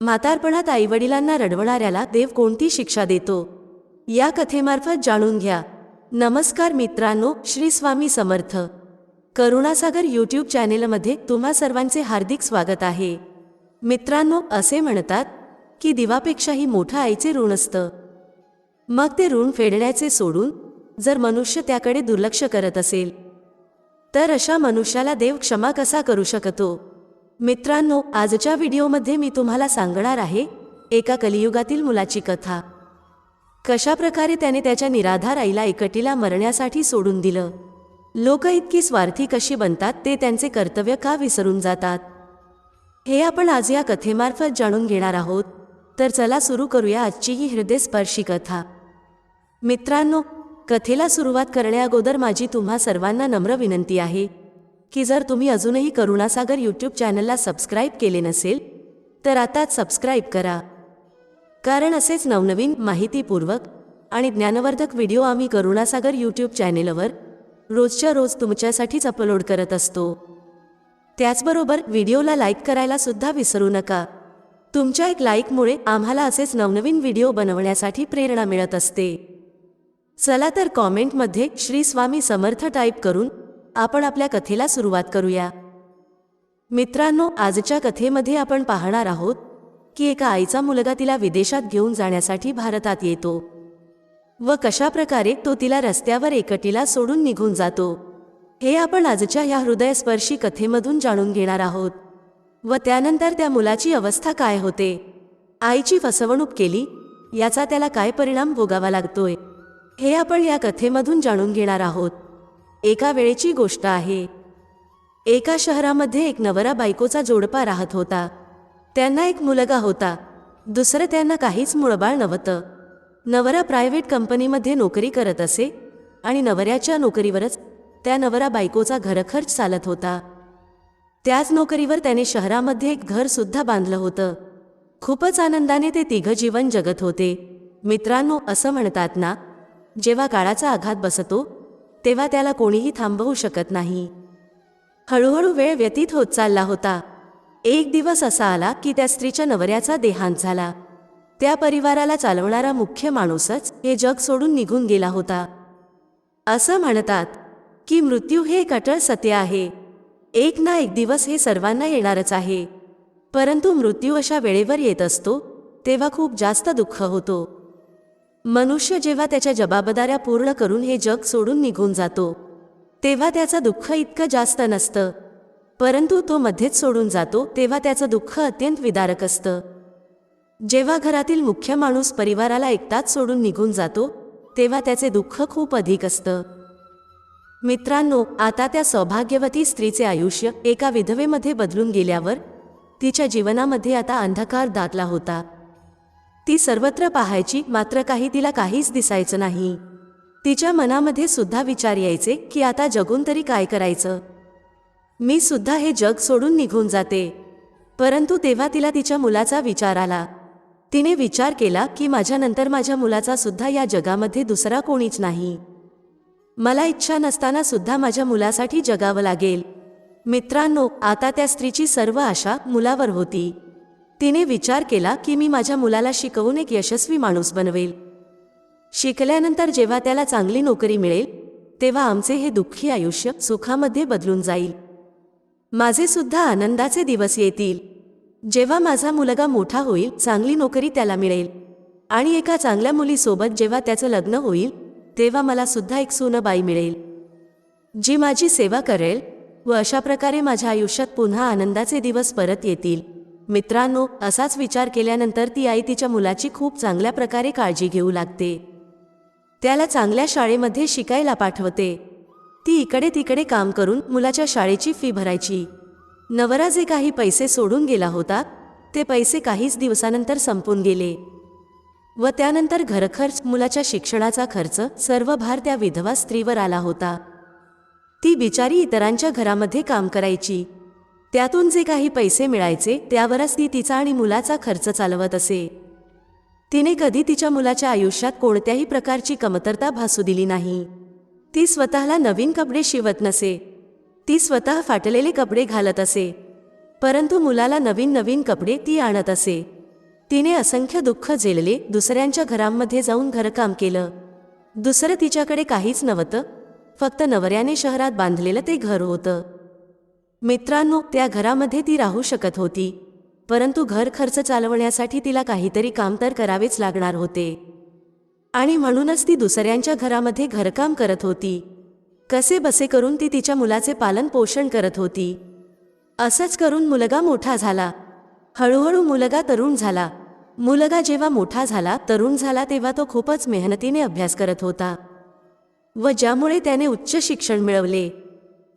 म्हातारपणात आईवडिलांना रडवणाऱ्याला देव कोणती शिक्षा देतो? या कथेमार्फत जाणून घ्या. नमस्कार मित्रांनो श्री स्वामी समर्थ. करुणासागर यूट्यूब चॅनेलमध्ये तुम्हा सर्वांचे हार्दिक स्वागत आहे. मित्रांनो असे म्हणतात की दिवापेक्षाही मोठं आईचे ऋण असतं. मग ते ऋण फेडण्याचे सोडून जर मनुष्य त्याकडे दुर्लक्ष करत असेल तर अशा मनुष्याला देव क्षमा कसा करू शकतो? मित्रांनो आजच्या व्हिडिओमध्ये मी तुम्हाला सांगणार आहे एका कलियुगातील मुलाची कथा. कशा प्रकारे त्याने त्याच्या निराधार आईला एकटीला मरण्यासाठी सोडून दिलं? लोक इतकी स्वार्थी कशी बनतात ते त्यांचे कर्तव्य का विसरून जातात? हे आपण आज या कथेमार्फत जाणून घेणार आहोत. तर चला सुरू करूया आजची ही हृदयस्पर्शी कथा. मित्रांनो कथेला सुरुवात करण्याअगोदर माझी तुम्हा सर्वांना नम्र विनंती आहे. की जर तुम्ही अजूनही करुणासागर यूट्यूब चॅनलला सबस्क्राईब केले नसेल तर आताच सबस्क्राईब करा. कारण असेच नवनवीन माहितीपूर्वक आणि ज्ञानवर्धक व्हिडिओ आम्ही करुणासागर यूट्यूब चॅनेलवर रोजच्या रोज तुमच्यासाठीच अपलोड करत असतो. त्याचबरोबर व्हिडिओला लाईक करायला सुद्धा विसरू नका. तुमच्या एक लाईकमुळे आम्हाला असेच नवनवीन व्हिडिओ बनवण्यासाठी प्रेरणा मिळत असते. चला तर कॉमेंटमध्ये श्री स्वामी समर्थ टाईप करून आपण आपल्या कथेला सुरुवात करूया. मित्रांनो आजच्या कथेमध्ये आपण पाहणार आहोत की एका आईचा मुलगा तिला विदेशात घेऊन जाण्यासाठी भारतात येतो व कशाप्रकारे तो तिला रस्त्यावर एकटीला सोडून निघून जातो. हे आपण आजच्या ह्या हृदयस्पर्शी कथेमधून जाणून घेणार आहोत व त्यानंतर त्या मुलाची अवस्था काय होते आईची फसवणूक केली याचा त्याला काय परिणाम भोगावा लागतोय हे आपण या कथेमधून जाणून घेणार आहोत. एका वेळेची गोष्ट आहे. एका शहरामध्ये एक नवरा बायकोचा जोडपा राहत होता. त्यांना एक मुलगा होता. दुसरं त्यांना काहीच मुळबाळ नव्हतं. नवरा प्रायव्हेट कंपनीमध्ये नोकरी करत असे आणि नवऱ्याच्या नोकरीवरच त्या नवरा बायकोचा घरखर्च चालत होता. त्याच नोकरीवर त्याने शहरामध्ये एक घरसुद्धा बांधलं होतं. खूपच आनंदाने ते तिघं जीवन जगत होते. मित्रांनो असं म्हणतात ना जेव्हा काळाचा आघात बसतो तेव्हा त्याला कोणीही थांबवू शकत नाही. हळूहळू वेळ व्यतीत होत चालला होता. एक दिवस असा आला की त्या स्त्रीच्या नवऱ्याचा देहांत झाला. त्या परिवाराला चालवणारा मुख्य माणूसच हे जग सोडून निघून गेला होता. असं म्हणतात की मृत्यू हे एक अटळ सत्य आहे. एक ना एक दिवस हे सर्वांना येणारच आहे. परंतु मृत्यू अशा वेळेवर येत असतो तेव्हा खूप जास्त दुःख होतो. मनुष्य जेव्हा त्याच्या जबाबदाऱ्या पूर्ण करून हे जग सोडून निघून जातो तेव्हा त्याचं दुःख इतकं जास्त नसतं. परंतु तो मध्येच सोडून जातो तेव्हा त्याचं दुःख अत्यंत विदारक असतं. जेव्हा घरातील मुख्य माणूस परिवाराला एकटाच सोडून निघून जातो तेव्हा त्याचे दुःख खूप अधिक असतं. मित्रांनो आता त्या सौभाग्यवती स्त्रीचे आयुष्य एका विधवेमध्ये बदलून गेल्यावर तिच्या जीवनामध्ये आता अंधकार दाटला होता. ती सर्वत्र पाहायची मात्र काही तिला काहीच दिसायचं नाही. तिच्या मनामध्ये सुद्धा विचार यायचे की आता जगून तरी काय करायचं? मी सुद्धा हे जग सोडून निघून जाते. परंतु तेव्हा तिला तिच्या मुलाचा विचार आला. तिने विचार केला की माझ्यानंतर माझ्या मुलाचा सुद्धा या जगामध्ये दुसरा कोणीच नाही. मला इच्छा नसताना सुद्धा माझ्या मुलासाठी जगावं लागेल. मित्रांनो आता त्या स्त्रीची सर्व आशा मुलावर होती. तिने विचार केला की मी माझ्या मुलाला शिकवून एक यशस्वी माणूस बनवेल. शिकल्यानंतर जेव्हा त्याला चांगली नोकरी मिळेल तेव्हा आमचे हे दुःखी आयुष्य सुखामध्ये बदलून जाईल. माझे सुद्धा आनंदाचे दिवस येतील. जेव्हा माझा मुलगा मोठा होईल चांगली नोकरी त्याला मिळेल. आणि एका चांगल्या मुलीसोबत जेव्हा त्याचं लग्न होईल तेव्हा मला सुद्धा एक सुनबाई मिळेल. जी माझी सेवा करेल व अशा प्रकारे माझ्या आयुष्यात पुन्हा आनंदाचे दिवस परत येतील. मित्रांनो असाच विचार केल्यानंतर ती आई तिच्या मुलाची खूप चांगल्या प्रकारे काळजी घेऊ लागते. त्याला चांगल्या शाळेमध्ये शिकायला पाठवते. ती इकडे तिकडे काम करून मुलाच्या शाळेची फी भरायची. नवरा जे काही पैसे सोडून गेला होता. ते पैसे काहीच दिवसानंतर संपून गेले. व त्यानंतर घरखर्च मुलाच्या शिक्षणाचा खर्च सर्व भार त्या विधवा स्त्रीवर आला होता. ती बिचारी इतरांच्या घरामध्ये काम करायची. त्यातून जे काही पैसे मिळायचे त्यावरच ती तिचा आणि मुलाचा खर्च चालवत असे. तिने कधी तिच्या मुलाच्या आयुष्यात कोणत्याही प्रकारची कमतरता भासू दिली नाही. ती स्वतःला नवीन कपडे शिवत नसे. ती स्वतः फाटलेले कपडे घालत असे. परंतु मुलाला नवीन नवीन कपडे ती आणत असे. तिने असंख्य दुःख झेलले दुसऱ्यांच्या घरांमध्ये जाऊन घरकाम केलं. दुसरं तिच्याकडे काहीच नव्हतं. फक्त नवऱ्याने शहरात बांधलेलं ते घर होतं. मित्रांनो त्या घरामध्ये ती राहू शकत होती. परंतु घर खर्च चालवण्यासाठी तिला काहीतरी काम तर करावेच लागणार होते. आणि म्हणूनच ती दुसऱ्यांच्या घरामध्ये घरकाम करत होती. कसे बसे करून ती तिच्या मुलाचे पालन पोषण करत होती. असंच करून मुलगा मोठा झाला. हळूहळू मुलगा तरुण झाला. मुलगा जेव्हा मोठा झाला तरुण झाला तेव्हा तो खूपच मेहनतीने अभ्यास करत होता. व ज्यामुळे त्याने उच्च शिक्षण मिळवले.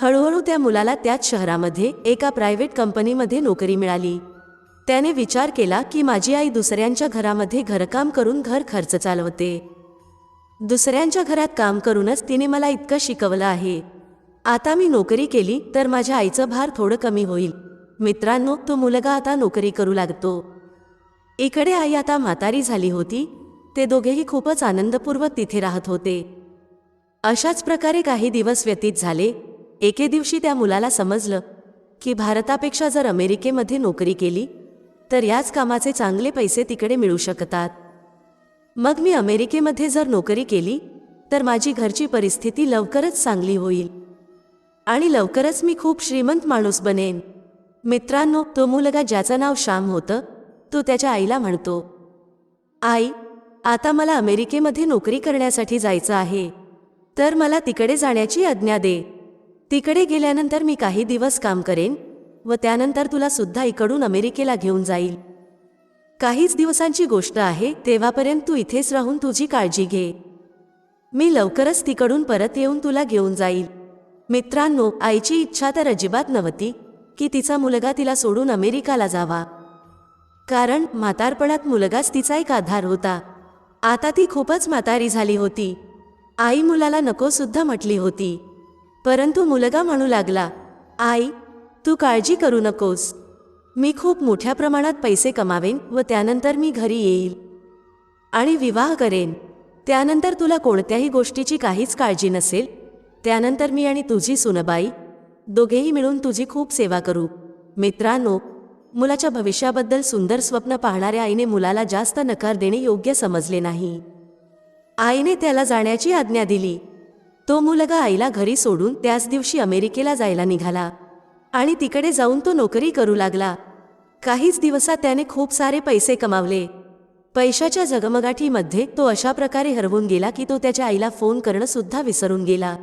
हळूहळू त्या मुलाला त्याच शहरामध्ये एका प्रायव्हेट कंपनीमध्ये नोकरी मिळाली. त्याने विचार केला की माझी आई दुसऱ्यांच्या घरामध्ये घरकाम करून घर खर्च चालवते. दुसऱ्यांच्या घरात काम करूनच तिने मला इतकं शिकवलं आहे. आता मी नोकरी केली तर माझ्या आईचं भार थोडं कमी होईल. मित्रांनो तो मुलगा आता नोकरी करू लागतो. इकडे आई आता म्हातारी झाली होती. ते दोघेही खूपच आनंदपूर्वक तिथे राहत होते. अशाच प्रकारे काही दिवस व्यतीत झाले. एके दिवशी त्या मुलाला समजलं की भारतापेक्षा जर अमेरिकेमध्ये नोकरी केली तर याच कामाचे चांगले पैसे तिकडे मिळू शकतात. मग मी अमेरिकेमध्ये जर नोकरी केली तर माझी घरची परिस्थिती लवकरच चांगली होईल. आणि लवकरच मी खूप श्रीमंत माणूस बनेन. मित्रांनो तो मुलगा ज्याचं नाव श्याम होतं तो त्याच्या आईला म्हणतो आई आता मला अमेरिकेमध्ये नोकरी करण्यासाठी जायचं आहे. तर मला तिकडे जाण्याची आज्ञा दे. तिकडे गेल्यानंतर मी काही दिवस काम करेन व त्यानंतर तुला सुद्धा इकडून अमेरिकेला घेऊन जाईल. काहीच दिवसांची गोष्ट आहे तेव्हापर्यंत तू इथेच राहून तुझी काळजी घे. मी लवकरच तिकडून परत येऊन तुला घेऊन जाईल. मित्रांनो आईची इच्छा तर अजिबात नव्हती की तिचा मुलगा तिला सोडून अमेरिकाला जावा. कारण म्हातारपणात मुलगाच तिचा एक आधार होता. आता ती खूपच म्हातारी झाली होती. आई मुलाला नको सुद्धा म्हटली होती. परंतु मुलगा म्हणू लागला आई तू काळजी करू नकोस. मी खूप मोठ्या प्रमाणात पैसे कमावेन व त्यानंतर मी घरी येईल आणि विवाह करेन. त्यानंतर तुला कोणत्याही गोष्टीची काहीच काळजी नसेल. त्यानंतर मी आणि तुझी सुनबाई दोघेही मिळून तुझी खूप सेवा करू. मित्रांनो मुलाच्या भविष्याबद्दल सुंदर स्वप्न पाहणाऱ्या आईने मुलाला जास्त नकार देणे योग्य समजले नाही. आईने त्याला जाण्याची आज्ञा दिली. तो मुलगा आईला घरी सोडून त्याच दिवशी अमेरिकेला जायला निघाला. आणि तिकडे जाऊन तो नोकरी करू लागला. काहीच दिवसात त्याने खूप सारे पैसे कमावले. पैशाच्या जगमगाठीमध्ये तो अशा प्रकारे हरवून गेला की तो त्याच्या आईला फोन करणं सुद्धा विसरून गेला.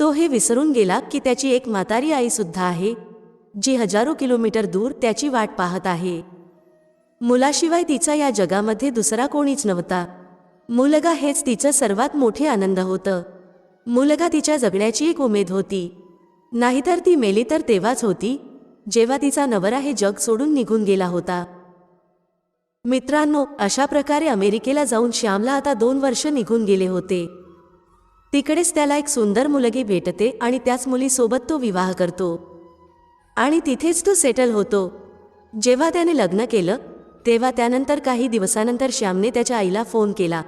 तो हे विसरून गेला की त्याची एक म्हातारी आई सुद्धा आहे जी हजारो किलोमीटर दूर त्याची वाट पाहत आहे. मुलाशिवाय तिचा या जगामध्ये दुसरा कोणीच नव्हता. मुलगा हेच तिचं सर्वात मोठे आनंद होतं. मुलगा तिच्या जगण्याची एक उमेद होती. नाहीतर ती मेली तर तेव्हाच होती जेव्हा तिचा नवरा हे जग सोडून निघून गेला होता. मित्रांनो अशा प्रकारे अमेरिकेला जाऊन श्यामला आता दोन वर्ष निघून गेले होते. तिकडेच त्याला एक सुंदर मुलगी भेटते आणि त्याच मुलीसोबत तो विवाह करतो. आणि तिथेच तो सेटल होतो. जेव्हा त्याने लग्न केलं तेव्हा त्यानंतर काही दिवसानंतर श्यामने त्याच्या आईला फोन केला.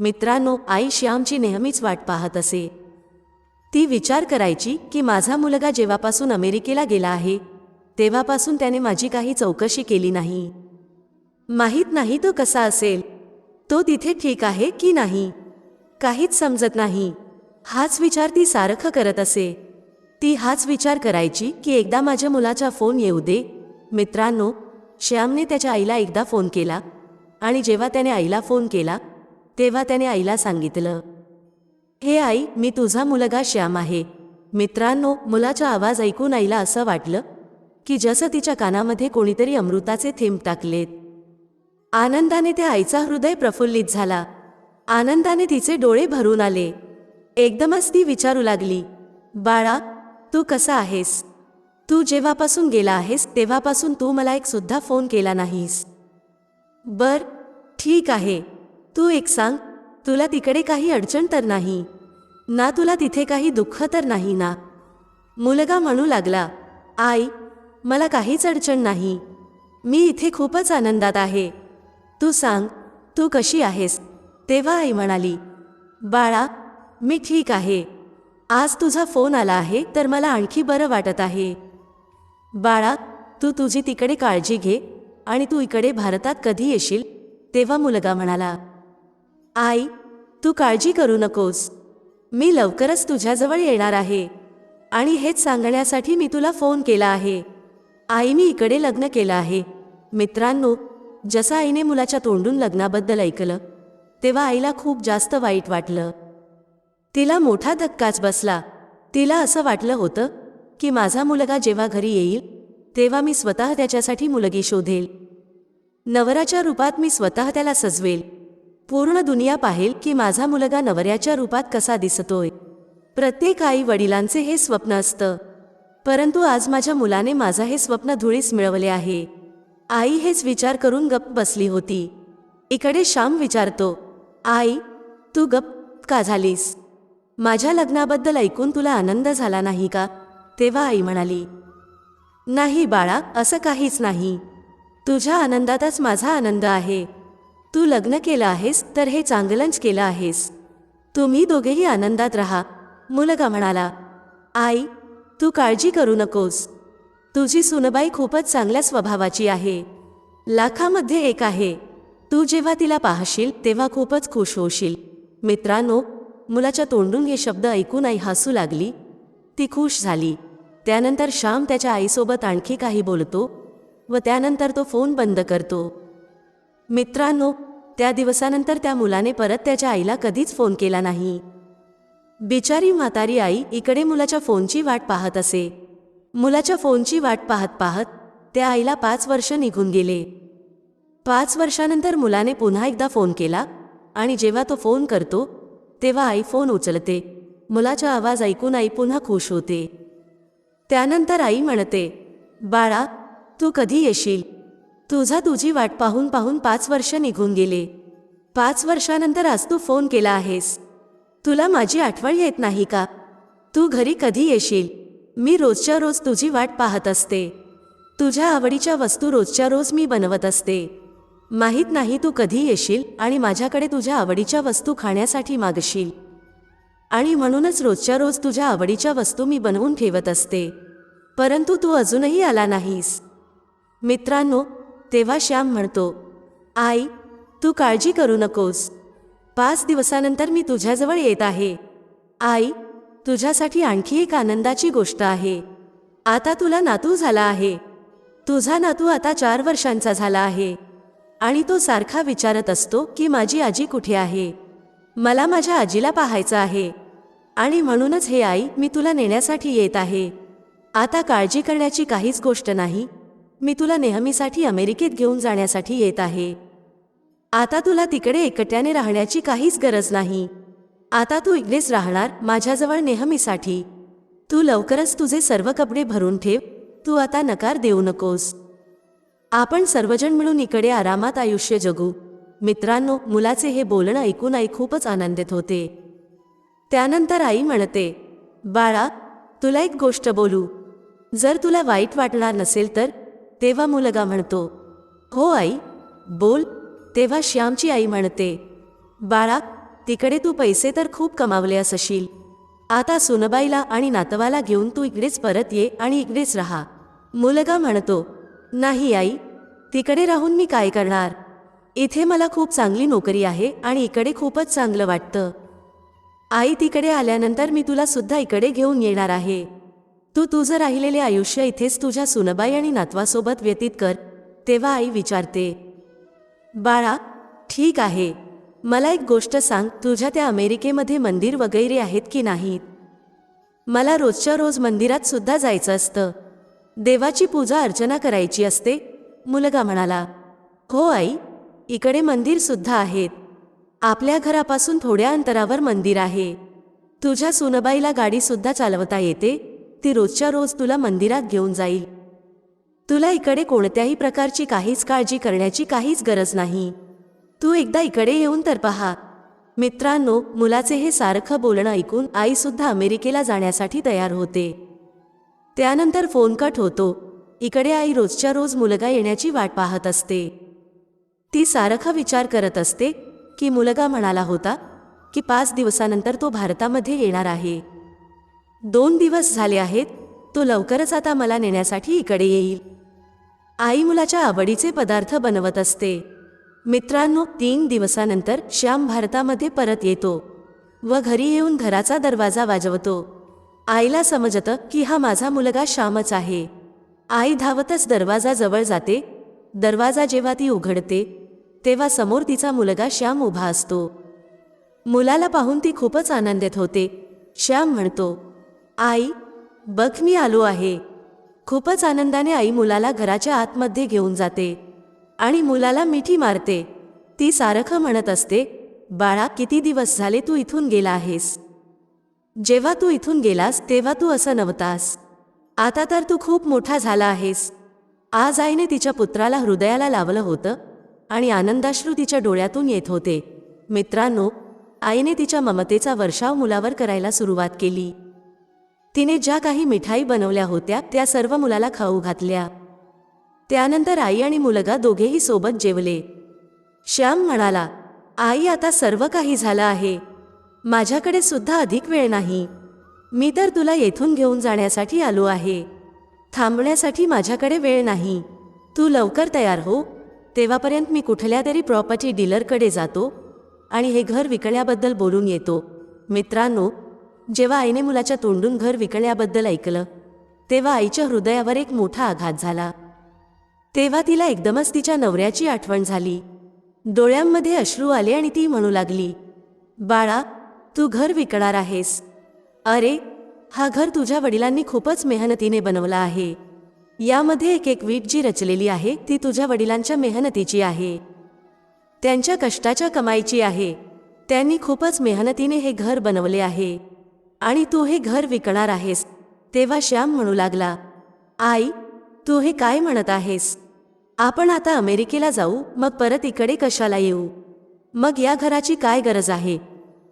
मित्रांनो आई श्यामची नेहमीच वाट पाहत असे. ती विचार करायची की माझा मुलगा जेव्हापासून अमेरिकेला गेला आहे तेव्हापासून त्याने माझी काही चौकशी केली नाही. माहीत नाही तो कसा असेल. तो तिथे ठीक आहे की नाही. काहीच समजत नाही. हाच विचार ती सारखं करत असे. ती हाच विचार करायची की एकदा माझ्या मुलाचा फोन येऊ दे. मित्रांनो श्यामने त्याच्या आईला एकदा फोन केला आणि जेव्हा त्याने आईला फोन केला तेव्हा त्याने आईला सांगितलं हे आई मी तुझा मुलगा श्याम आहे. मित्रांनो मुलाचा आवाज ऐकून आईला असं वाटलं की जसं तिच्या कानामध्ये कोणीतरी अमृताचे थेंब टाकलेत. आनंदाने त्या आईचा हृदय प्रफुल्लित झाला. आनंदाने तिचे डोळे भरून आले. एकदमच ती विचारू लागली बाळा तू कसा आहेस? तू जेव्हापासून गेला आहेस तेव्हापासून तू मला एक सुद्धा फोन केला नाहीस. बर ठीक आहे. तू एक सांग तुला तिकडे काही अडचण तर नाही? ना तुला तिथे काही दुःख तर नाही ना? मुलगा म्हणू लागला आई मला काहीच अडचण नाही. मी इथे खूपच आनंदात आहे. तू सांग तू कशी आहेस? तेव्हा आई म्हणाली बाळा मी ठीक आहे. आज तुझा फोन आला आहे तर मला आणखी बरं वाटत आहे. बाळा तू तुझी तिकडे काळजी घे आणि तू इकडे भारतात कधी येशील? तेव्हा मुलगा म्हणाला आई तू काळजी करू नकोस. मी लवकरच तुझ्याजवळ येणार आहे. आणि हेच सांगण्यासाठी मी तुला फोन केला आहे. आई मी इकडे लग्न केलं आहे. मित्रांनो जसं आईने मुलाच्या तोंडून लग्नाबद्दल ऐकलं तेव्हा आईला खूप जास्त वाईट वाटलं. तिला मोठा धक्काच बसला. तिला असं वाटलं होतं की माझा मुलगा जेव्हा घरी येईल तेव्हा मी स्वतः त्याच्यासाठी मुलगी शोधेल. नवराच्या रूपात मी स्वतः त्याला सजवेल. पूर्ण दुनिया पाहेल की माझा मुलगा नवऱ्याच्या रूपात कसा दिसतोय. प्रत्येक आई वडिलांचे हे स्वप्न असतं. परंतु आज माझ्या मुलाने माझं हे स्वप्न धुळीस मिळवले आहे. आई हेच विचार करून गप्प बसली होती. इकडे श्याम विचारतो आई तू गप्प का झालीस? माझ्या लग्नाबद्दल ऐकून तुला आनंद झाला नाही का? तेव्हा आई म्हणाली नाही बाळा असं काहीच नाही. तुझ्या आनंदातच माझा आनंद आहे. तू लग्न केलं आहेस तर हे चांगलंच केलं आहेस. तुम्ही दोघेही आनंदात राहा मुलगा म्हणाला. आई तू काळजी करू नकोस. तुझी सुनबाई खूपच चांगल्या स्वभावाची आहे. लाखामध्ये एक आहे. तू जेव्हा तिला पाहशील तेव्हा खूपच खुश होशील. मित्रांनो मुलाच्या तोंडून हे शब्द ऐकून आई हसू लागली. ती खुश झाली. त्यानंतर श्याम त्याच्या आईसोबत आणखी काही बोलतो व त्यानंतर तो फोन बंद करतो. मित्रांनो त्या दिवसानंतर त्या मुलाने परत त्याच्या आईला कधीच फोन केला नाही. बिचारी म्हातारी आई इकडे मुलाच्या फोनची वाट पाहत असे. मुलाच्या फोनची वाट पाहत पाहत त्या आईला पाच वर्ष निघून गेले. पाच वर्षानंतर मुलाने पुन्हा एकदा फोन केला आणि जेव्हा तो फोन करतो तेव्हा आई फोन उचलते. मुलाचा आवाज ऐकून आई पुन्हा खुश होते. त्यानंतर आई म्हणते बाळा तू कधी येशील? तुझा तुझी वाट पाहून पाहून पाच वर्ष निघून गेले. पाच वर्षानंतर आज तू फोन केला आहेस. तुला माझी आठवण येत नाही का? तू घरी कधी येशील? मी रोजच्या रोज तुझी वाट पाहत असते. तुझ्या आवडीच्या वस्तू रोजच्या रोज मी बनवत असते. माहीत नाही तू कधी येशील आणि माझ्याकडे तुझ्या आवडीच्या वस्तू खाण्यासाठी मागशील. आणि म्हणूनच रोजच्या रोज तुझ्या आवडीच्या वस्तू मी बनवून ठेवत असते. परंतु तू अजूनही आला नाहीस. मित्रांनो तेव्हा श्याम म्हणतो आई तू काळजी करू नकोस. पाच दिवसानंतर मी तुझ्याजवळ येत आहे. आई तुझ्यासाठी आणखी एक आनंदाची गोष्ट आहे. आता तुला नातू झाला आहे. तुझा नातू आता चार वर्षांचा झाला आहे. आणि तो सारखा विचारत असतो की माझी आजी कुठे आहे? मला माझ्या आजीला पाहायचं आहे. आणि म्हणूनच हे आई मी तुला नेण्यासाठी येत आहे. आता काळजी करण्याची काहीच गोष्ट नाही. मी तुला नेहमीसाठी अमेरिकेत घेऊन जाण्यासाठी येत आहे. आता तुला तिकडे एकट्याने राहण्याची काहीच गरज नाही. आता तू इकडेच राहणार माझ्याजवळ नेहमीसाठी. तू लवकरच तुझे सर्व कपडे भरून ठेव. तू आता नकार देऊ नकोस. आपण सर्वजण मिळून इकडे आरामात आयुष्य जगू. मित्रांनो मुलाचे हे बोलणं ऐकून आई खूपच आनंदित होते. त्यानंतर आई म्हणते बाळा तुला एक गोष्ट बोलू. जर तुला वाईट वाटणार नसेल तर तेव्हा मुलगा म्हणतो हो आई बोल तेव्हा श्यामची आई म्हणते बाळा तिकडे तू पैसे तर खूप कमावले असशील आता सुनबाईला आणि नातवाला घेऊन तू इकडेच परत ये आणि इकडेच राहा. मुलगा म्हणतो नाही आई तिकडे राहून मी काय करणार? इथे मला खूप चांगली नोकरी आहे आणि इकडे खूपच चांगलं वाटतं. आई तिकडे आल्यानंतर मी तुला सुद्धा इकडे घेऊन येणार आहे. तू तुझं राहिलेले आयुष्य इथेच तुझ्या सुनबाई आणि नातवासोबत व्यतीत कर तेव्हा आई विचारते बाळा ठीक आहे. मला एक गोष्ट सांग तुझ्या त्या अमेरिकेमध्ये मंदिर वगैरे आहेत की नाहीत? मला रोजच्या रोज मंदिरात सुद्धा जायचं असतं. देवाची पूजा अर्चना करायची असते. मुलगा म्हणाला हो आई इकडे मंदिर सुद्धा आहेत. आपल्या घरापासून थोड्या अंतरावर मंदिर आहे. तुझ्या सुनबाईला गाडीसुद्धा चालवता येते? ती रोजच्या रोज तुला मंदिरात घेऊन जाईल. तुला इकडे कोणत्याही प्रकारची काहीच काळजी करण्याची काहीच गरज नाही. तू एकदा इकडे येऊन तर पहा. मित्रांनो मुलाचे हे सारखं बोलणं ऐकून आईसुद्धा अमेरिकेला जाण्यासाठी तयार होते. त्यानंतर फोन कट होतो. इकडे आई रोजच्या रोज मुलगा येण्याची वाट पाहत असते. ती सारखा विचार करत असते की मुलगा म्हणाला होता की पाच दिवसानंतर तो भारतामध्ये येणार आहे. दोन दिवस झाले आहेत तो लवकरच आता मला नेण्यासाठी इकडे येईल. आई मुलाच्या आवडीचे पदार्थ बनवत असते. मित्रांनो तीन दिवसानंतर श्याम भारतामध्ये परत येतो व घरी येऊन घराचा दरवाजा वाजवतो. आईला समजतं की हा माझा मुलगा श्यामच आहे. आई धावतच दरवाजा जवळ जाते. दरवाजा जेव्हा ती उघडते तेव्हा समोर तिचा मुलगा श्याम उभा असतो. मुलाला पाहून ती खूपच आनंदित होते. श्याम म्हणतो आई बघ मी आलो आहे. खूपच आनंदाने आई मुलाला घराच्या आतमध्ये घेऊन जाते आणि मुलाला मिठी मारते. ती सारखं म्हणत असते बाळा किती दिवस झाले तू इथून गेला आहेस? जेव्हा तू इथून गेलास तेव्हा तू असं नव्हतास. आता तर तू खूप मोठा झाला आहेस. आज आईने तिच्या पुत्राला हृदयाला लावलं होतं आणि आनंदाश्रू तिच्या डोळ्यातून येत होते. मित्रांनो आईने तिच्या ममतेचा वर्षाव मुलावर करायला सुरुवात केली. तिने ज्या काही मिठाई बनवल्या होत्या त्या सर्व मुलाला खाऊ घातल्या. त्यानंतर आई आणि मुलगा दोघेही सोबत जेवले. श्याम म्हणाला आई आता सर्व काही झालं आहे. माझ्याकडे सुद्धा अधिक वेळ नाही. मी तर तुला येथून घेऊन जाण्यासाठी आलो आहे. थांबण्यासाठी माझ्याकडे वेळ नाही. तू लवकर तयार हो. तेव्हापर्यंत मी कुठल्या तरी प्रॉपर्टी डीलरकडे जातो आणि हे घर विकण्याबद्दल बोलून येतो. मित्रांनो जेव्हा आईने मुलाच्या तोंडून घर विकण्याबद्दल ऐकलं तेव्हा आईच्या हृदयावर एक मोठा आघात झाला. तेव्हा तिला एकदमच तिच्या नवऱ्याची आठवण झाली. डोळ्यांमध्ये अश्रू आले आणि ती म्हणू लागली बाळा तू घर विकणार आहेस. अरे हा घर तुझ्या वडिलांनी खूपच मेहनतीने बनवला आहे. यामध्ये एक एक वीट जी रचलेली आहे ती तुझ्या वडिलांच्या मेहनतीची आहे. त्यांच्या कष्टाच्या कमाईची आहे. त्यांनी खूपच मेहनतीने हे घर बनवले आहे. आणि तू हे घर विकणार आहेस. तेव्हा श्याम म्हणू लागला आई तू हे काय म्हणत आहेस? आपण आता अमेरिकेला जाऊ मग परत इकडे कशाला येऊ? मग या घराची काय गरज आहे?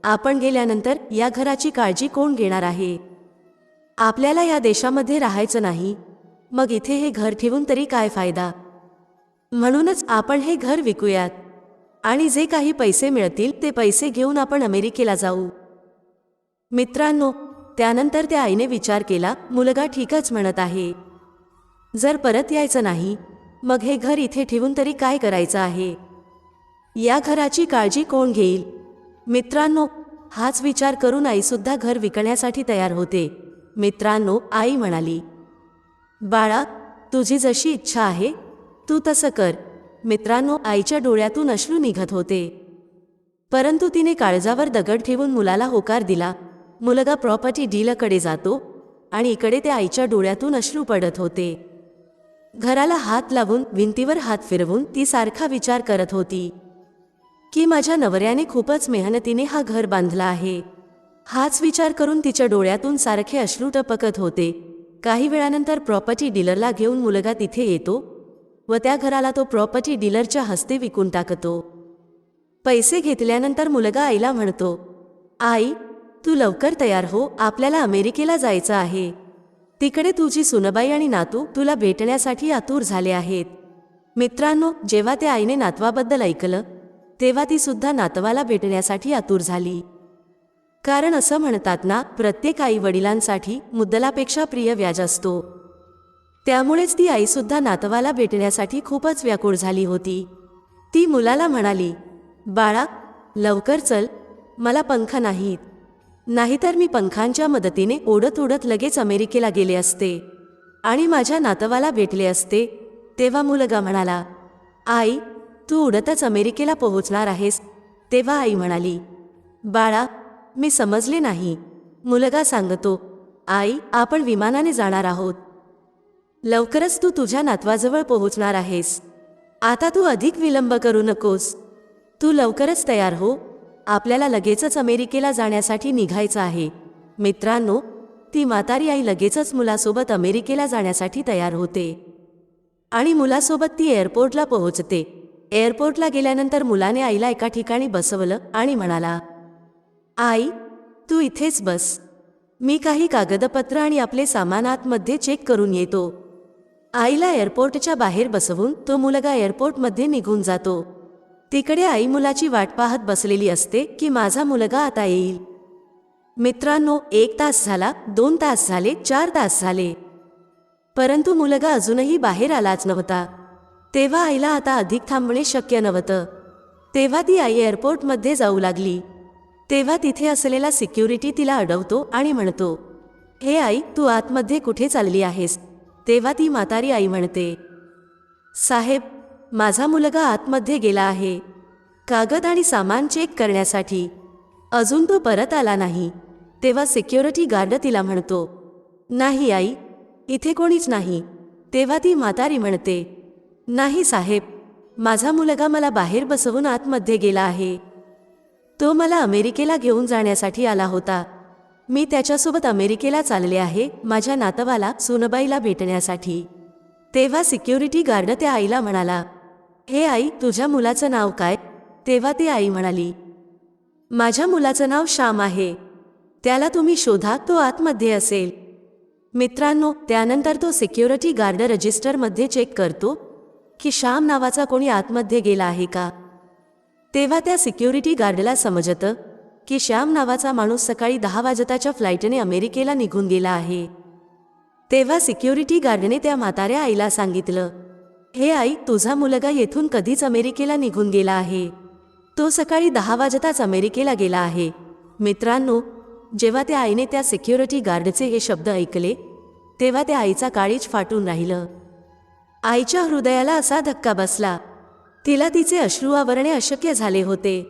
आपण गेल्यानंतर या घराची काळजी कोण घेणार आहे? आपल्याला या देशामध्ये राहायचं नाही. मग इथे हे घर ठेवून तरी काय फायदा? म्हणूनच आपण हे घर विकूयात. आणि जे काही पैसे मिळतील ते पैसे घेऊन आपण अमेरिकेला जाऊ. मित्रांनो त्यानंतर त्या आईने विचार केला मुलगा ठीकच म्हणत आहे. जर परत यायचं नाही मग हे घर इथे ठेवून तरी काय करायचं आहे? या घराची काळजी कोण घेईल? मित्रांनो हाच विचार करून आईसुद्धा घर विकण्यासाठी तयार होते. मित्रांनो आई म्हणाली बाळा तुझी जशी इच्छा आहे तू तसं कर. मित्रांनो आईच्या डोळ्यातून अश्रू निघत होते. परंतु तिने काळजावर दगड ठेवून मुलाला होकार दिला. मुलगा प्रॉपर्टी डीलकडे जातो आणि इकडे ते आईच्या डोळ्यातून अश्रू पडत होते. घराला हात लावून भिंतीवर हात फिरवून ती सारखा विचार करत होती की माझ्या नवऱ्याने खूपच मेहनतीने हा घर बांधला आहे. हाच विचार करून तिच्या डोळ्यातून सारखे अश्रू टपकत होते. काही वेळानंतर प्रॉपर्टी डीलरला घेऊन मुलगा तिथे येतो व त्या घराला तो प्रॉपर्टी डीलरच्या हस्ते विकून टाकतो. पैसे घेतल्यानंतर मुलगा आईला म्हणतो आई तू लवकर तयार हो आपल्याला अमेरिकेला जायचं आहे. तिकडे तुझी सुनबाई आणि नातू तुला भेटण्यासाठी आतूर झाले आहेत. मित्रांनो जेव्हा त्या आईने नातवाबद्दल ऐकलं तेव्हा ती सुद्धा नातवाला भेटण्यासाठी आतूर झाली. कारण असं म्हणतात ना प्रत्येक आई वडिलांसाठी मुद्दलापेक्षा प्रिय व्याज असतो. त्यामुळेच ती आईसुद्धा नातवाला भेटण्यासाठी खूपच व्याकुळ झाली होती. ती मुलाला म्हणाली बाळा लवकर चल मला पंख नाहीत. नाहीतर मी पंखांच्या मदतीने ओढत ओढत लगेच अमेरिकेला गेले असते. आणि माझ्या नातवाला भेटले असते. तेव्हा मुलगा म्हणाला आई तू उडतच अमेरिकेला पोहोचणार आहेस. तेव्हा आई म्हणाली बाळा मी समजले नाही. मुलगा सांगतो आई आपण विमानाने जाणार आहोत. लवकरच तू तुझ्या नातवाजवळ पोहोचणार आहेस. आता तू अधिक विलंब करू नकोस. तू लवकरच तयार हो. आपल्याला लगेचच अमेरिकेला जाण्यासाठी निघायचं आहे. मित्रांनो ती म्हातारी आई लगेचच मुलासोबत अमेरिकेला जाण्यासाठी तयार होते. आणि मुलासोबत ती एअरपोर्टला पोहोचते. एअरपोर्टला गेल्यानंतर मुलाने आईला एका ठिकाणी बसवलं आणि म्हणाला आई तू इथेच बस. मी काही कागदपत्र आणि आपले सामान आतमध्ये चेक करून येतो. आईला एअरपोर्टच्या बाहेर बसवून तो मुलगा एअरपोर्टमध्ये निघून जातो. तिकडे आई मुलाची वाट पाहत बसलेली असते की माझा मुलगा आता येईल. मित्रांनो एक तास झाला दोन तास झाले चार तास झाले. परंतु मुलगा अजूनही बाहेर आलाच नव्हता. तेव्हा आईला आता अधिक थांबणे शक्य नव्हतं. तेव्हा ती आई एअरपोर्टमध्ये जाऊ लागली. तेव्हा तिथे असलेला सिक्युरिटी तिला अडवतो आणि म्हणतो हे आई तू आतमध्ये कुठे चालली आहेस? तेव्हा ती म्हातारी आई म्हणते साहेब माझा मुलगा आतमध्ये गेला आहे. कागद आणि सामान चेक करण्यासाठी. अजून तो परत आला नाही. तेव्हा सिक्युरिटी गार्ड तिला म्हणतो नाही आई इथे कोणीच नाही. तेव्हा ती म्हातारी म्हणते नाही साहेब माझा मुलगा मला बाहेर बसवून आतमध्ये गेला आहे. तो मला अमेरिकेला घेऊन जाण्यासाठी आला होता. मी त्याच्यासोबत अमेरिकेला चालले आहे माझ्या नातवाला सुनबाईला भेटण्यासाठी. तेव्हा सिक्युरिटी गार्ड त्या आईला म्हणाला हे आई तुझ्या मुलाचं नाव काय? तेव्हा ती आई म्हणाली माझ्या मुलाचं नाव श्याम आहे. त्याला तुम्ही शोधा तो आतमध्ये असेल. मित्रांनो त्यानंतर तो सिक्युरिटी गार्ड रजिस्टरमध्ये चेक करतो की श्याम नावाचा कोणी आतमध्ये गेला आहे का. तेव्हा त्या सिक्युरिटी गार्डला समजतं की श्याम नावाचा माणूस सकाळी दहा वाजताच्या फ्लाईटने अमेरिकेला निघून गेला आहे. तेव्हा सिक्युरिटी गार्डने त्या म्हाताऱ्या आईला सांगितलं हे आई तुझा मुलगा येथून कधीच अमेरिकेला निघून गेला आहे. तो सकाळी दहा वाजताच अमेरिकेला गेला आहे. मित्रांनो जेव्हा त्या आईने त्या सिक्युरिटी गार्डचे हे शब्द ऐकले तेव्हा त्या आईचा काळीच फाटून राहिलं. आईच्या हृदयाला असा धक्का बसला. तिला तिचे अश्रू आवरणे अशक्य झाले होते.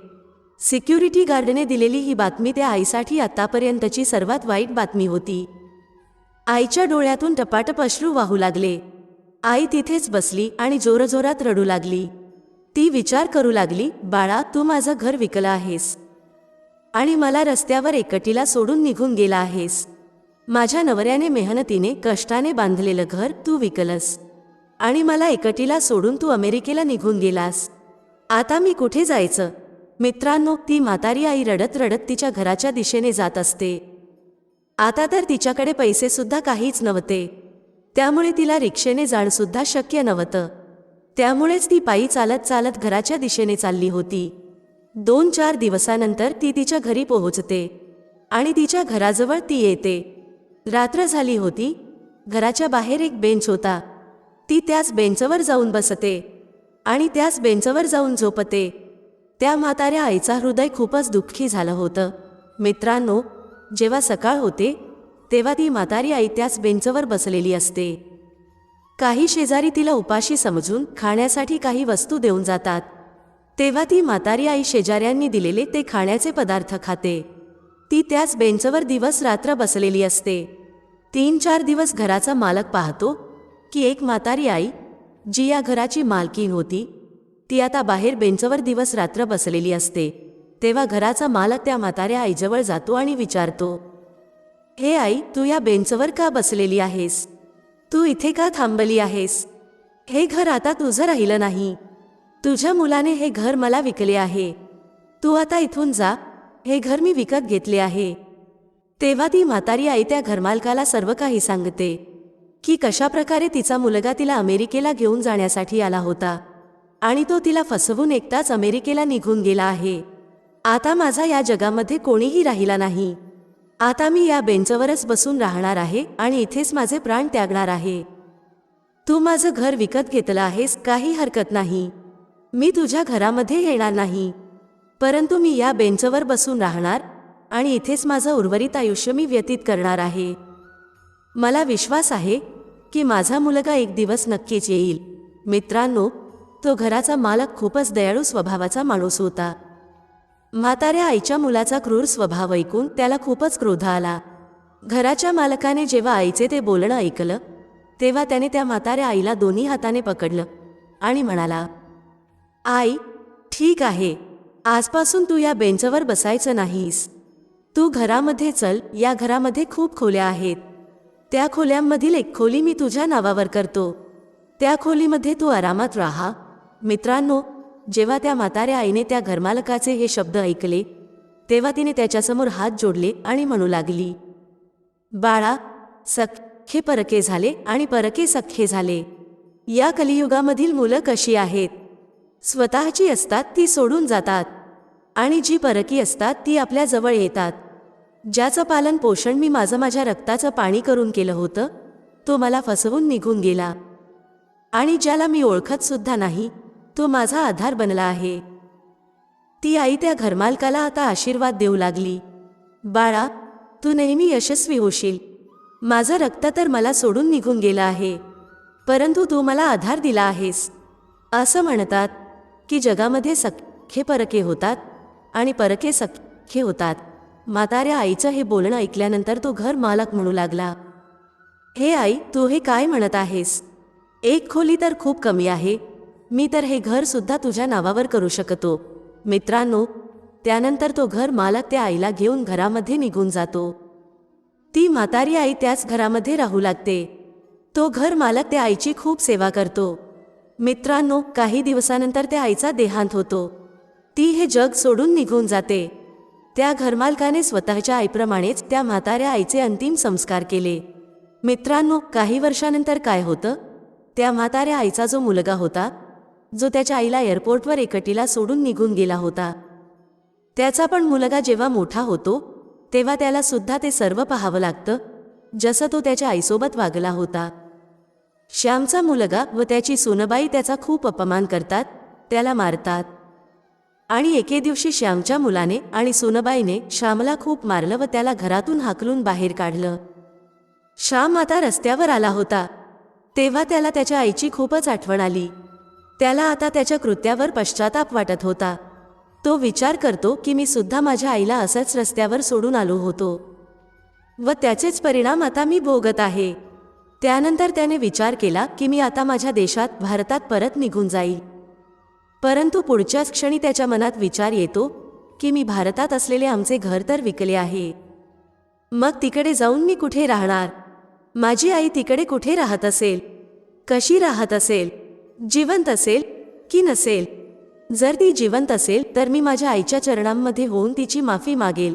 सिक्युरिटी गार्डने दिलेली ही बातमी त्या आईसाठी आतापर्यंतची सर्वात वाईट बातमी होती. आईच्या डोळ्यातून टपाटप अश्रू वाहू लागले. आई तिथेच बसली आणि जोरजोरात रडू लागली. ती विचार करू लागली बाळा तू माझं घर विकलं आहेस. आणि मला रस्त्यावर एकटीला सोडून निघून गेला आहेस. माझ्या नवऱ्याने मेहनतीने कष्टाने बांधलेलं घर तू विकलस. आणि मला एकटीला सोडून तू अमेरिकेला निघून गेलास. आता मी कुठे जायचं? मित्रांनो ती म्हातारी आई रडत रडत तिच्या घराच्या दिशेने जात असते. आता तर तिच्याकडे पैसेसुद्धा काहीच नव्हते. त्यामुळे तिला रिक्षेने जाणंसुद्धा शक्य नव्हतं. त्यामुळेच ती पायी चालत चालत घराच्या दिशेने चालली होती. दोन चार दिवसानंतर ती तिच्या घरी पोहोचते आणि तिच्या घराजवळ ती येते. रात्र झाली होती. घराच्या बाहेर एक बेंच होता. ती त्याच बेंचवर जाऊन बसते आणि त्याच बेंचवर जाऊन झोपते. त्या म्हाताऱ्या आईचा हृदय खूपच दुःखी झालं होतं. मित्रांनो जेव्हा सकाळ होते तेव्हा ती म्हातारी आई त्याच बेंचवर बसलेली असते. काही शेजारी तिला उपाशी समजून खाण्यासाठी काही वस्तू देऊन जातात. तेव्हा ती म्हातारी आई शेजाऱ्यांनी दिलेले ते खाण्याचे पदार्थ खाते. ती त्याच बेंचवर दिवस रात्र बसलेली असते. तीन चार दिवस घराचा मालक पाहतो की एक म्हातारी आई जी या घराची मालकीन होती ती आता बाहेर बेंचवर दिवस रात्र बसलेली असते. तेव्हा घराचा मालक त्या म्हाताऱ्या आईजवळ जातो आणि विचारतो हे आई तू या बेंचवर का बसलेली आहेस? तू इथे का थांबली आहेस? हे घर आता तुझं राहिलं नाही. तुझ्या मुलाने हे घर मला विकले आहे. तू आता इथून जा. हे घर मी विकत घेतले आहे. तेव्हा ती म्हातारी आई त्या घरमालकाला सर्व काही सांगते. की कशाप्रकारे तिचा मुलगा तिला अमेरिकेला घेऊन जाण्यासाठी आला होता. आणि तो तिला फसवून एकटाच अमेरिकेला निघून गेला आहे. आता माझा या जगामध्ये कोणीही राहिला नाही. आता मी या बेंचवरच बसून राहणार आहे आणि इथेच माझे प्राण त्यागणार आहे. तू माझं घर विकत घेतलं आहेस काही हरकत नाही. मी तुझ्या घरामध्ये येणार नाही. परंतु मी या बेंचवर बसून राहणार आणि इथेच माझं उर्वरित आयुष्य मी व्यतीत करणार आहे. मला विश्वास आहे की माझा मुलगा एक दिवस नक्कीच येईल. मित्रांनो तो घराचा मालक खूपच दयाळू स्वभावाचा माणूस होता. म्हाताऱ्या आईच्या मुलाचा क्रूर स्वभाव ऐकून त्याला खूपच क्रोध आला. घराच्या मालकाने जेव्हा आईचे ते बोलणं ऐकलं तेव्हा त्याने त्या म्हाताऱ्या आईला दोन्ही हाताने पकडलं आणि म्हणाला आई ठीक आहे. आजपासून तू या बेंचवर बसायचं नाहीस. तू घरामध्ये चल या घरामध्ये खूप खोल्या आहेत. त्या खोल्यांमधील एक खोली मी तुझ्या नावावर करतो. त्या खोलीमध्ये तू आरामात राहा. मित्रांनो जेव्हा त्या म्हाताऱ्या आईने त्या घरमालकाचे हे शब्द ऐकले तेव्हा तिने त्याच्यासमोर हात जोडले आणि म्हणू लागली बाळा सख्खे परके झाले आणि परके सख्खे झाले. या कलियुगामधील मुलं कशी आहेत? स्वतःची असतात ती सोडून जातात आणि जी परकी असतात ती आपल्या जवळ येतात. ज्याचं पालन पोषण मी माझं माझ्या रक्ताचं पाणी करून केलं होतं तो मला फसवून निघून गेला. आणि ज्याला मी ओळखत सुद्धा नाही तो माझा आधार बनला आहे. ती आई त्या घरमालकाला आता आशीर्वाद देऊ लागली. बाळा तू नेहमी यशस्वी होशील. माझं रक्त तर मला सोडून निघून गेलं आहे. परंतु तू मला आधार दिला आहेस. असं म्हणतात की जगामध्ये सख्खे परके होतात आणि परके सख्खे होतात. म्हाताऱ्या आईचं हे बोलणं ऐकल्यानंतर तो घर मालक म्हणू लागला. हे आई तू हे काय म्हणत आहेस? एक खोली तर खूप कमी आहे. मी तर हे घर सुद्धा तुझ्या नावावर करू शकतो. मित्रांनो त्यानंतर तो घर मालक त्या आईला घेऊन घरामध्ये निघून जातो. ती म्हातारी आई त्याच घरामध्ये राहू लागते. तो घर मालक त्या आईची खूप सेवा करतो. मित्रांनो काही दिवसानंतर त्या आईचा देहांत होतो. ती हे जग सोडून निघून जाते. त्या घरमालकाने स्वतःच्या आईप्रमाणेच त्या म्हाताऱ्या आईचे अंतिम संस्कार केले. मित्रांनो काही वर्षानंतर काय होतं? त्या म्हाताऱ्या आईचा जो मुलगा होता जो त्याच्या आईला एअरपोर्टवर एकटीला सोडून निघून गेला होता. त्याचा पण मुलगा जेव्हा मोठा होतो तेव्हा त्याला सुद्धा ते सर्व पाहावं लागतं जसं तो त्याच्या आईसोबत वागला होता. श्यामचा मुलगा व त्याची सोनबाई त्याचा खूप अपमान करतात त्याला मारतात. आणि एके दिवशी श्यामच्या मुलाने आणि सोनबाईने श्यामला खूप मारलं व त्याला घरातून हाकलून बाहेर काढलं. श्याम आता रस्त्यावर आला होता तेव्हा त्याला त्याच्या आईची खूपच आठवण आली. त्याला आता त्याच्या कृत्यावर पश्चाताप वाटत होता. तो विचार करतो की मी सुद्धा माझ्या आईला असंच रस्त्यावर सोडून आलो होतो. व त्याचेच परिणाम आता मी भोगत आहे. त्यानंतर त्याने विचार केला की मी आता माझ्या देशात भारतात परत निघून जाईल. परंतु पुढच्याच क्षणी त्याच्या मनात विचार येतो की मी भारतात असलेले आमचे घर तर विकले आहे. मग तिकडे जाऊन मी कुठे राहणार? माझी आई तिकडे कुठे राहत असेल? कशी राहत असेल? जिवंत असेल की नसेल? जर ती जिवंत असेल तर मी माझ्या आईच्या चरणांमध्ये होऊन तिची माफी मागेल.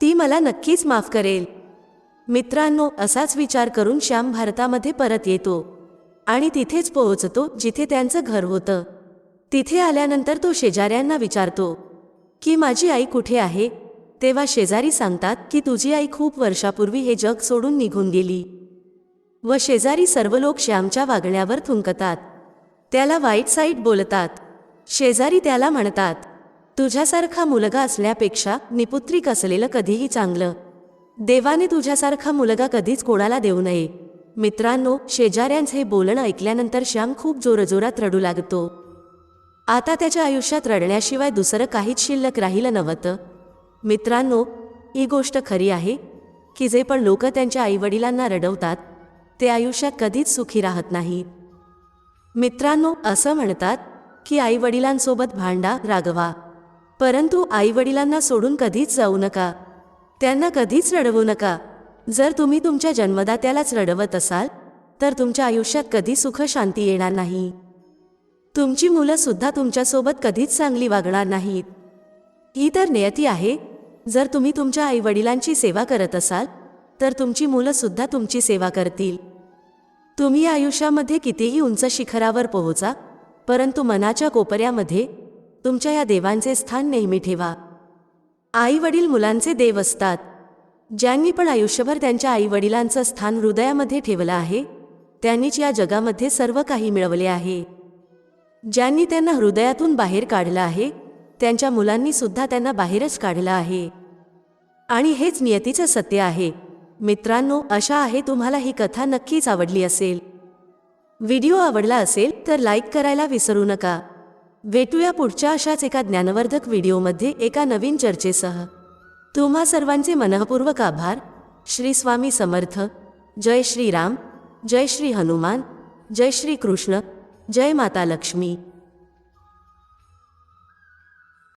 ती मला नक्कीच माफ करेल. मित्रांनो असाच विचार करून श्याम भारतामध्ये परत येतो आणि तिथेच पोहोचतो जिथे त्यांचं घर होतं. तिथे आल्यानंतर तो शेजाऱ्यांना विचारतो की माझी आई कुठे आहे? तेव्हा शेजारी सांगतात की तुझी आई खूप वर्षापूर्वी हे जग सोडून निघून गेली. व शेजारी सर्व लोक श्यामच्या वागण्यावर थुंकतात. त्याला वाईट साईट बोलतात. शेजारी त्याला म्हणतात तुझ्यासारखा मुलगा असल्यापेक्षा निपुत्रिक असलेलं कधीही चांगलं. देवाने तुझ्यासारखा मुलगा कधीच कोणाला देऊ नये. मित्रांनो शेजाऱ्यांचं हे बोलणं ऐकल्यानंतर श्याम खूप जोरजोरात रडू लागतो. आता त्याच्या आयुष्यात रडण्याशिवाय दुसरं काहीच शिल्लक राहिलं नव्हतं. मित्रांनो ही गोष्ट खरी आहे की जे पण लोक त्यांच्या आईवडिलांना रडवतात ते आयुष्यात कधीच सुखी राहत नाहीत मित्रांनो असं म्हणतात की आईवडिलांसोबत भांडा रागवा. परंतु आईवडिलांना सोडून कधीच जाऊ नका. त्यांना कधीच रडवू नका. जर तुम्ही तुमच्या जन्मदात्यालाच रडवत असाल तर तुमच्या आयुष्यात कधी सुख शांती येणार नाही. तुमची मुलं सुद्धा तुमच्यासोबत कधीच चांगली वागणार नाहीत. ही तर नियती आहे जर तुम्ही तुमच्या आईवडिलांची सेवा करत असाल तर तुमची मुलं सुद्धा तुमची सेवा करतील. तुम्ही आयुष्यामध्ये कितीही उंच शिखरावर पोहोचा परंतु मनाच्या कोपऱ्यामध्ये तुमच्या या देवांचे स्थान नेहमी ठेवा. आई वडील मुलांचे देव असतात. ज्यांनी पण आयुष्यभर त्यांच्या आई वडिलांचं स्थान हृदयामध्ये ठेवलं आहे त्यांनीच या जगामध्ये सर्व काही मिळवले आहे. ज्यांनी त्यांना हृदयातून बाहेर काढलं आहे त्यांच्या मुलांनी सुद्धा त्यांना बाहेरच काढलं आहे. आणि हेच नियतीचं सत्य आहे. मित्रांनो अशा आहे तुम्हाला ही कथा नक्कीच आवडली असेल. व्हिडिओ आवडला असेल तर लाईक करायला विसरू नका. भेटूया पुढच्या अशाच एका ज्ञानवर्धक व्हिडिओमध्ये एका नवीन चर्चेसह. तुम्हा सर्वांचे मनःपूर्वक आभार. श्री स्वामी समर्थ. जय श्री राम. जय श्री हनुमान. जय श्री कृष्ण. जय माता लक्ष्मी.